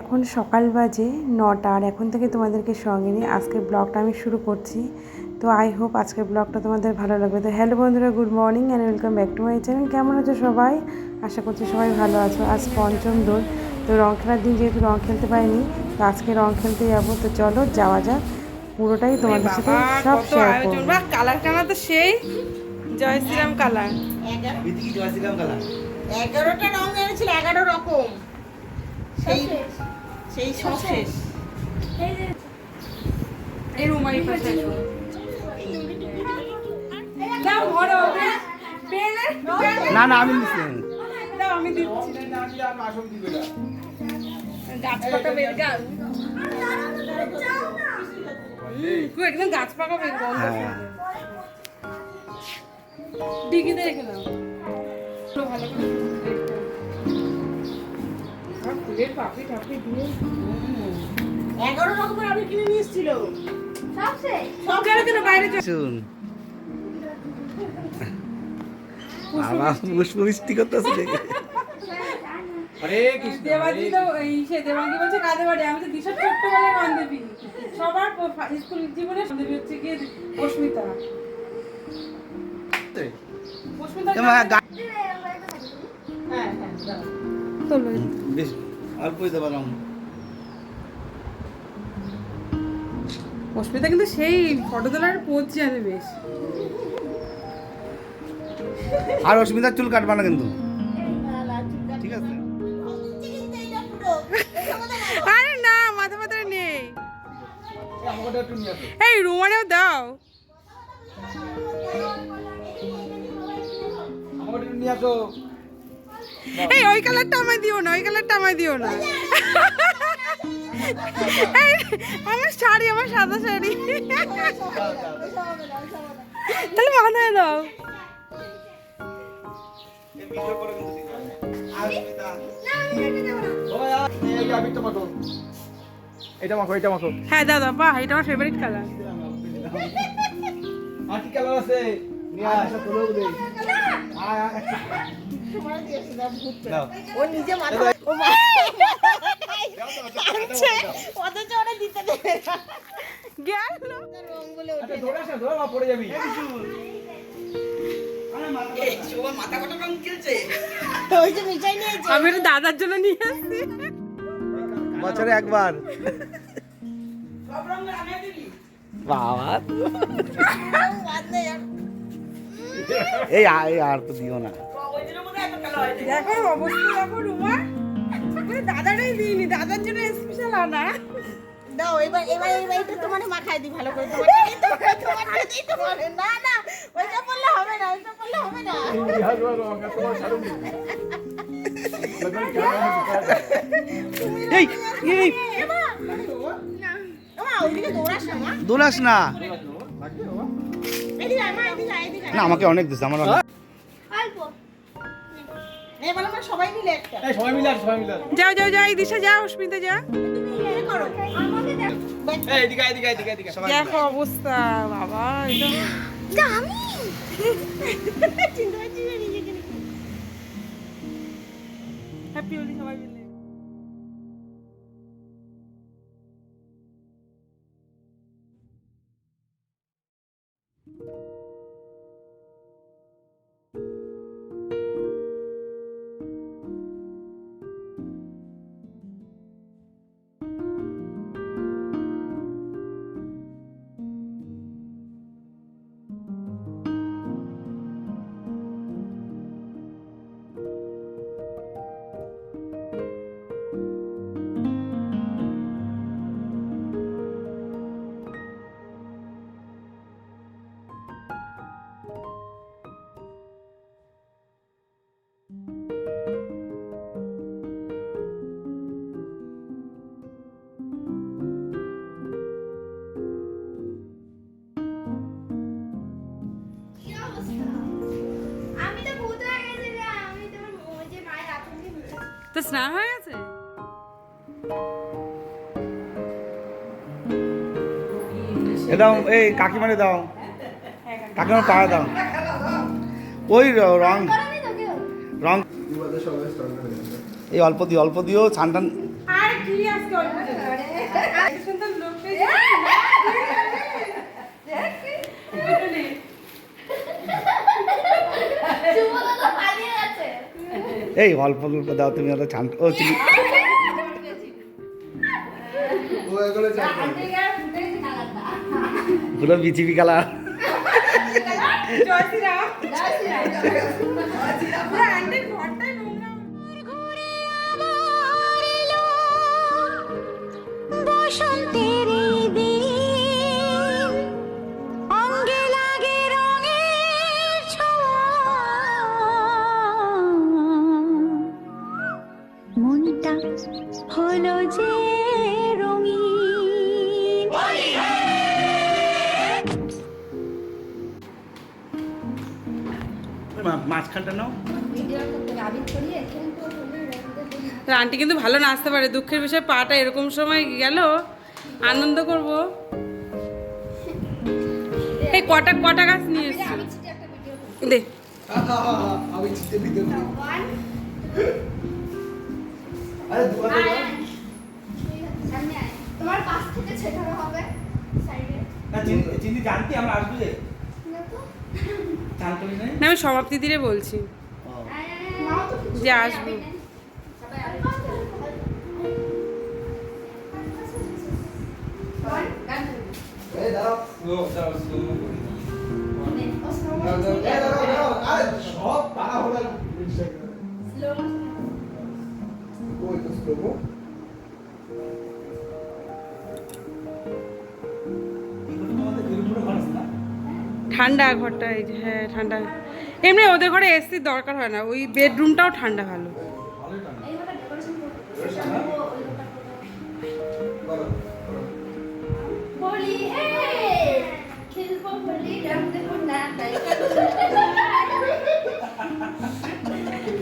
এখন সকাল বাজে নটা আর এখন থেকে তোমাদেরকে সঙ্গে নিয়ে আজকের ব্লগটা আমি শুরু করছি। তো আই হোপ আজকের ব্লগটা তোমাদের ভালো লাগবে। তো হ্যালো বন্ধুরা good morning and welcome back to my channel কেমন আছো সবাই? আশা করছি সবাই ভালো আছো। আজ পঞ্চম দোল তো রং খেলার দিন যেহেতু রং খেলতে পারিনি তো আজকে রং খেলতে যাব। তো চলো যাওয়া যাক। পুরোটাই তোমাদের সাথে সব শেয়ার করব। কালার টানা তো সেই। জয় শ্রীরাম কালার বিদিকি জয়শ্রীরাম কালা এগারোটা রং এনেছিল এগারো রকম। সেই সেই সব শেষ এই রুমাই পাশে না না আমি নিচ্ছি আমি দিচ্ছি। গাছ পাকা বের গাছ। খুব একদম গাছ পাকা বের গন্ধ ডিগিতে রেখে দাও। ভালো করে আর ফুলের পাপড়ি টাপড়ি দিয়ে এগারো রকমের আমি কিনে নিয়ে এসেছিল। সব কেন বাইরে শুন। বাবা পুষ্প বৃষ্টি করতেছে দেখে। দেবাজি তো এই সে দেবাঙ্গি বলছে কাঁদে বাড়ি আমি তো দিশার ছোট্টবেলায় বান্ধবী। সবার স্কুল জীবনে বান্ধবী হচ্ছে গিয়ে অস্মিতা। অস্মিতা হ্যাঁ হ্যাঁ বেশ। অল্পই দেবো রং অস্মিতা কিন্তু সেই ফটো তোলার পোজ জানে বেশ। আর অস্মিতার চুল কাটবা না কিন্তু। ঠিক আছে। আরে না মাথা মাথা নেই। এই রুমারেও দাও। এই ওই কালারটা আমায় দিও না ওই কালারটা আমায় দিও না। আমার শাড়ি আমার সাদা শাড়ি। তাহলে মাথায় দাও। এটা মাখো এটা মাখো। হ্যাঁ দাদা বাহ এটা আমার ফেভারিট কালার আর কি কালার আছে? নিয়ে আয়। একটা তুলো দে আয় আয় একটা দাও। ও নিজে মাথা ও অথচ ওরা দিতে দেবে গেল। রং বলে আচ্ছা পড়ে যাবি। আমি এটা দাদার জন্য নিয়ে আসছি। বছরে একবার। বাবা। এই আর এই আর তো দিও না। দেখো অবস্থা দেখো রুমা। দাদাটাই দিইনি দাদার জন্য স্পেশাল আনা। দাও এবার এবার এবার এটা তোমার মাখাই দি ভালো করে তোমার তোমার তোমার দিই তোমার না না ওইটা বললে হবে না ওইটা বললে হবে না। এই এই দৌড়াস না। না আমাকে অনেক দিস আমার অনেক। অল্প। এবার সবাই মিলে যাও যাও যাও এই দিশা যাও অস্মিতা যা। তুমি করো। আমাকে দেখো দেখো অবস্থা বাবা। হ্যাপি হোলি সবাই তো স্নান হয়ে গেছে দাও এই কাকিমারে দাও। কাকিমার পাড়া দাও। ওই র- রং। এই অল্প দিও অল্প দিও ছান টান আর কি আজকে অল্প জেনে? এত সুন্দর লোক পেয়েছি। ওইটা নে। সুমনা তো পালিয়ে গেছে এই অল্প অল্প দাও তুমি ওটা ছান ও চিনি পুরো কালার। হলো যে রঙিন। মাঝখানটা নাও। আন্টি কিন্তু ভালো নাচতে পারে দুঃখের বিষয় পাটা এরকম সময় গেল আনন্দ করব। এই কটা কটা গাছ নিয়ে এসছি দে তোমার পাশ থেকে ছেটানো হবে সাইডে। চিনি জানতি আমরা আসব যে। না আমি সমাপ্তি দিলে বলছি। যে আসব। সবাই আসবে। এই দাঁড়াও। ঠান্ডা ঘরটা, এই যে হ্যাঁ ঠান্ডা। এমনি ওদের ঘরে এসির দরকার হয় না, ওই বেডরুমটাও ঠান্ডা ভালো।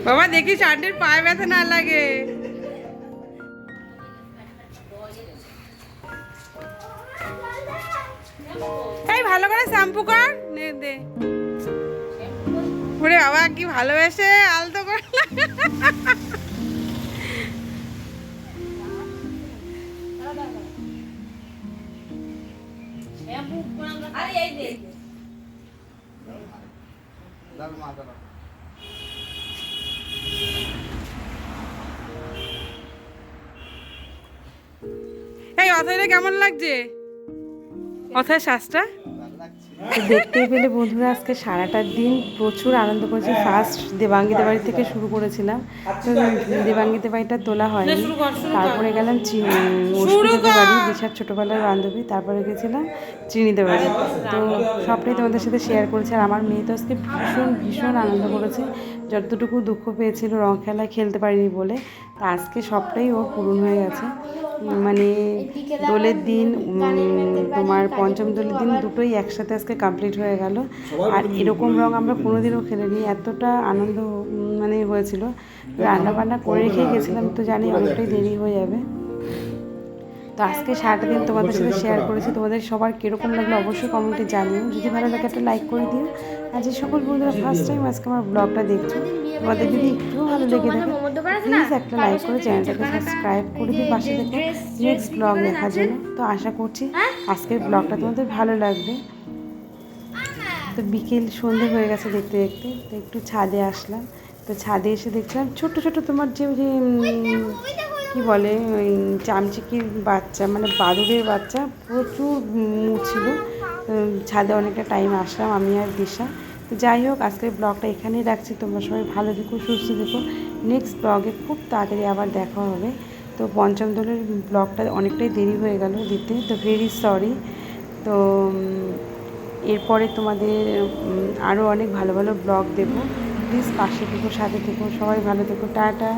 বাবা দেখিস আন্টির পায়ে ব্যথা না লাগে। এই ভালো করে শ্যাম্পু কর। নে দে। ওরে বাবা কি ভালোবেসে আলতো করে এই কেমন লাগছে? অথয় শ্বাসটা? দেখতেই পেলে বন্ধুরা আজকে সারাটা দিন প্রচুর আনন্দ করেছি। ফার্স্ট দেবাঙ্গিতে বাড়ি থেকে শুরু করেছিলাম। তো দেবাঙ্গিতে বাড়িটা তোলা হয়নি। তারপরে গেলাম অস্মিতাদের বাড়ি বিশার ছোটোবেলার বান্ধবী। তারপরে গেছিলাম চিনিদের বাড়ি। তো সবটাই তোমাদের সাথে শেয়ার করেছি। আর আমার মেয়ে তো আজকে ভীষণ ভীষণ আনন্দ করেছে। যতটুকু দুঃখ পেয়েছিল রং খেলায় খেলতে পারিনি বলে তা আজকে সবটাই ও পূরণ হয়ে গেছে। মানে দোলের দিন তোমার পঞ্চম দোলের দিন দুটোই একসাথে আজকে কমপ্লিট হয়ে গেল। আর এরকম রং আমরা কোনোদিনও খেলিনি এতটা আনন্দ মানে হয়েছিল। রান্না বান্না করে রেখে গেছিলাম তো জানি অনেকটাই দেরি হয়ে যাবে। তো আজকে সারাটা দিন তোমাদের সাথে শেয়ার করেছি। তোমাদের সবার কীরকম লাগল অবশ্যই কমেন্টে জানিও। যদি ভালো লাগে একটা লাইক করে দিও। আর যে সকল বন্ধুরা ফার্স্ট টাইম আজকে আমার ব্লগটা দেখছ, তোমাদের যদি একটু ভালো লেগে থাকে প্লিজ একটা লাইক করে চ্যানেলটাকে সাবস্ক্রাইব করে দিয়ে পাশে থেকে নেক্সট ব্লগ দেখার জন্য। তো আশা করছি আজকের ব্লগটা তোমাদের ভালো লাগবে। তো বিকেল সন্ধে হয়ে গেছে দেখতে দেখতে, তো একটু ছাদে আসলাম। তো ছাদে এসে দেখছিলাম ছোট ছোট তোমার যে কি বলে, ওই চামচিকির বাচ্চা মানে বাদুড়ের বাচ্চা, প্রচুর ছিল। ছাদে অনেকটা টাইম আসলাম আমি আর দিশা। যাই হোক, আজকের ব্লগটা এখানেই রাখছি। তোমরা সবাই ভালো থেকো, সুস্থ থেকো। নেক্সট ব্লগে খুব তাড়াতাড়ি আবার দেখা হবে। তো পঞ্চম দলের ব্লগটা অনেকটাই দেরি হয়ে গেল দিতে, তো ভেরি সরি তো এরপরে তোমাদের আরও অনেক ভালো ভালো ব্লগ দেবো। প্লিজ পাশে থেকো, সাথে থেকো। সবাই ভালো থেকো। টাটা।